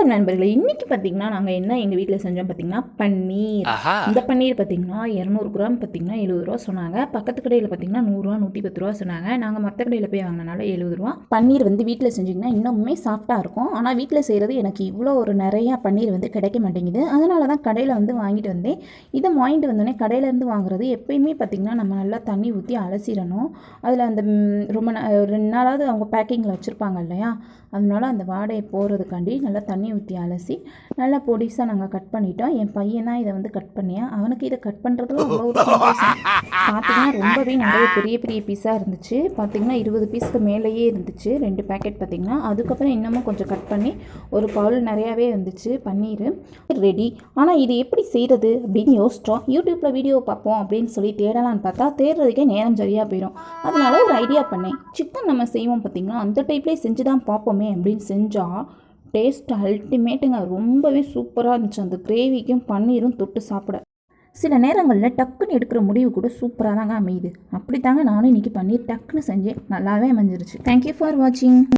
வணக்கம் நண்பர்களே. இன்றைக்கி பார்த்தீங்கன்னா நாங்கள் என்ன எங்கள் வீட்டில் செஞ்சோம் பார்த்தீங்கன்னா பன்னீர். இந்த பன்னீர் பார்த்தீங்கன்னா இரநூறு கிராம் பார்த்தீங்கன்னா எழுபது ரூபா சொன்னாங்க. பக்கத்து கடையில் பார்த்தீங்கன்னா நூறுரூவா நூற்றி பத்து ரூபா சொன்னாங்க. நாங்கள் மற்ற கடையில் போய் வாங்கினால எழுபது ரூபா. பன்னீர் வந்து வீட்டில் செஞ்சிங்கன்னா இன்னுமே சாஃப்டாக இருக்கும். ஆனால் வீட்டில் செய்கிறது எனக்கு இவ்வளோ ஒரு நிறையா பன்னீர் வந்து கிடைக்க மாட்டேங்குது. அதனால தான் கடையில் வந்து வாங்கிட்டு வந்தேன். இதை வாங்கிட்டு வந்தோடனே கடையிலேருந்து வாங்குறது எப்பயுமே பார்த்திங்கன்னா நம்ம நல்லா தண்ணி ஊற்றி அலசிடணும். அதில் அந்த ரொம்ப ரெண்டு நாளாவது அவங்க பேக்கிங்கில் வச்சுருப்பாங்க இல்லையா? அதனால அந்த வாடையை போகிறதுக்காண்டி நல்லா தண்ணி ஊற்றி அலசி நல்லா பொடிசாக நாங்கள் கட் பண்ணிட்டோம். என் பையனா இதை வந்து கட் பண்ணியா? அவனுக்கு இதை கட் பண்ணுறதுல அவ்வளோ சந்தோஷம். பார்த்தீங்கன்னா ரொம்பவே நிறைய பெரிய பெரிய பீஸாக இருந்துச்சு. பார்த்தீங்கன்னா இருபது பீஸ்க்கு மேலேயே இருந்துச்சு. ரெண்டு பேக்கெட் பார்த்தீங்கன்னா அதுக்கப்புறம் இன்னமும் கொஞ்சம் கட் பண்ணி ஒரு பவுல் நிறையாவே இருந்துச்சு. பன்னீர். ரெடி ஆனால் இது எப்படி செய்கிறது அப்படின்னு யோசிச்சோம். யூடியூப்பில் வீடியோ பார்ப்போம் அப்படின்னு சொல்லி தேடலான்னு பார்த்தா தேடுறதுக்கே நேரம் சரியாக போயிடும் அதனால ஒரு ஐடியா பண்ணேன். சிக்கன் நம்ம செய்வோம் பார்த்தீங்கன்னா அந்த டைப்லேயே செஞ்சு தான் பார்ப்போமே அப்படின்னு செஞ்சால் டேஸ்ட் அல்டிமேட்டுங்க ரொம்பவே சூப்பராக இருந்துச்சு. அந்த கிரேவிக்கும் பன்னீரும் தொட்டு சாப்பிட. சில நேரங்களில் டக்குன்னு எடுக்கிற முடிவு கூட சூப்பராக தாங்க அமையுது. அப்படி தாங்க நானும் இன்றைக்கி பன்னீர் டக்குன்னு செஞ்சேன். நல்லாவே அமைஞ்சிருச்சு. தேங்க்யூ ஃபார் வாட்சிங்